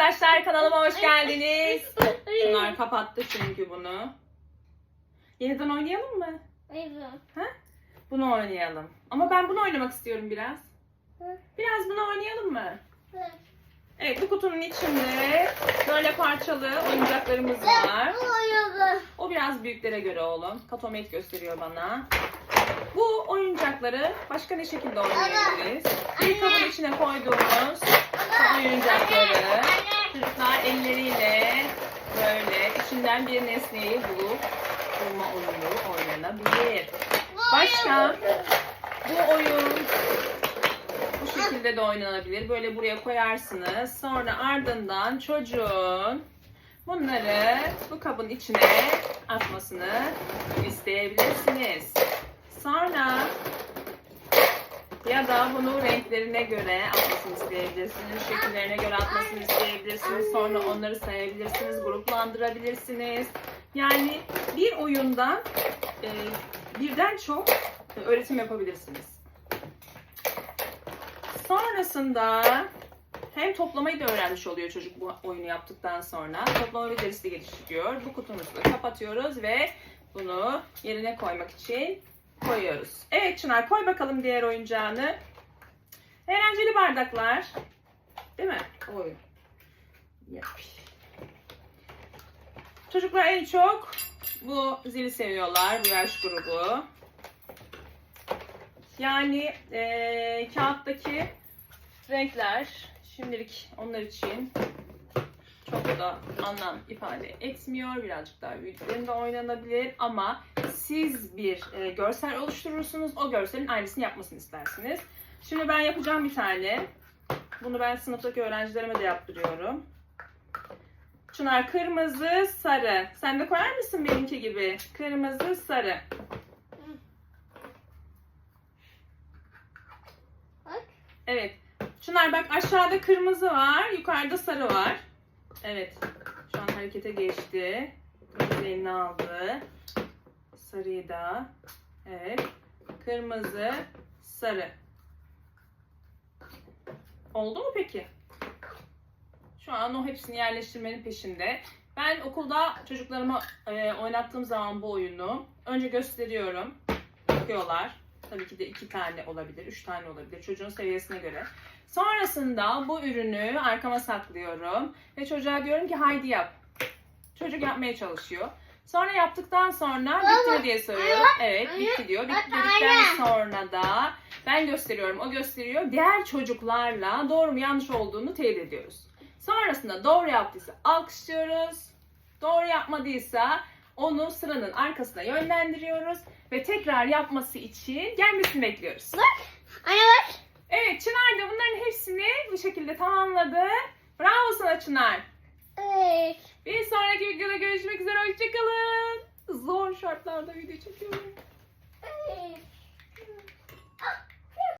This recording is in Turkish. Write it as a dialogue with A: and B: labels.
A: arkadaşlar kanalıma hoş geldiniz. Çınar kapattı çünkü bunu. Yeniden oynayalım mı? Ha? Bunu oynayalım. Ama ben bunu oynamak istiyorum biraz. Biraz bunu oynayalım mı? Evet bu kutunun içinde böyle parçalı oyuncaklarımız var. O biraz büyüklere göre oğlum. Katomet gösteriyor bana. Bu oyuncakları başka ne şekilde oynayabiliriz? Bir kabın içine koyduğumuz bu oyuncakları çocuklar elleriyle böyle içinden bir nesneyi bulup bulma oyunu oynanabilir. Başka? Bu oyun bu şekilde de oynanabilir. Böyle buraya koyarsınız. Sonra ardından çocuğun bunları bu kabın içine atmasını isteyebilirsiniz. Sonra ya da bunu renklerine göre atmasını isteyebilirsiniz. Şekillerine göre atmasını isteyebilirsiniz. Sonra onları sayabilirsiniz. Gruplandırabilirsiniz. Yani bir oyundan e, birden çok öğretim yapabilirsiniz. Sonrasında hem toplamayı da öğrenmiş oluyor çocuk bu oyunu yaptıktan sonra. Toplama becerisi geliştiriyor. Bu kutumuzu da kapatıyoruz ve bunu yerine koymak için koyuyoruz. Evet Çınar koy bakalım diğer oyuncağını. Eğlenceli bardaklar. Değil mi? Oyun. Yap. Çocuklar en çok bu zili seviyorlar. Bu yaş grubu. Yani eee, kağıttaki renkler şimdilik onlar için çok da anlam ifade etmiyor. Birazcık daha büyüklerinde oynanabilir ama siz bir e, görsel oluşturursunuz. O görselin aynısını yapmasını istersiniz. Şimdi ben yapacağım bir tane. Bunu ben sınıftaki öğrencilerime de yaptırıyorum. Çınar kırmızı, sarı. Sen de koyar mısın benimki gibi? Kırmızı, sarı. Evet. Çınar bak aşağıda kırmızı var, yukarıda sarı var. Evet. Şu an harekete geçti. Kırmızı aldı. Sarıyı da. Evet. Kırmızı, sarı. Oldu mu peki? Şu an o hepsini yerleştirmenin peşinde. Ben okulda çocuklarıma e, oynattığım zaman bu oyunu önce gösteriyorum. Bakıyorlar. Tabii ki de iki tane olabilir, üç tane olabilir çocuğun seviyesine göre. Sonrasında bu ürünü arkama saklıyorum ve çocuğa diyorum ki haydi yap. Çocuk yapmaya çalışıyor. Sonra yaptıktan sonra bitti mi diye soruyorum. Evet bitti diyor. Bitti dedikten sonra da ben gösteriyorum, o gösteriyor. Diğer çocuklarla doğru mu yanlış olduğunu teyit ediyoruz. Sonrasında doğru yaptıysa alkışlıyoruz. Doğru yapmadıysa onu sıranın arkasına yönlendiriyoruz ve tekrar yapması için gelmesini bekliyoruz. Evet Çınar da bunların hepsini bu şekilde tamamladı. Bravo sana Çınar. Bir sonraki videoda görüşmek üzere. Hoşçakalın. Zor şartlarda video çekiyorum.
B: Evet.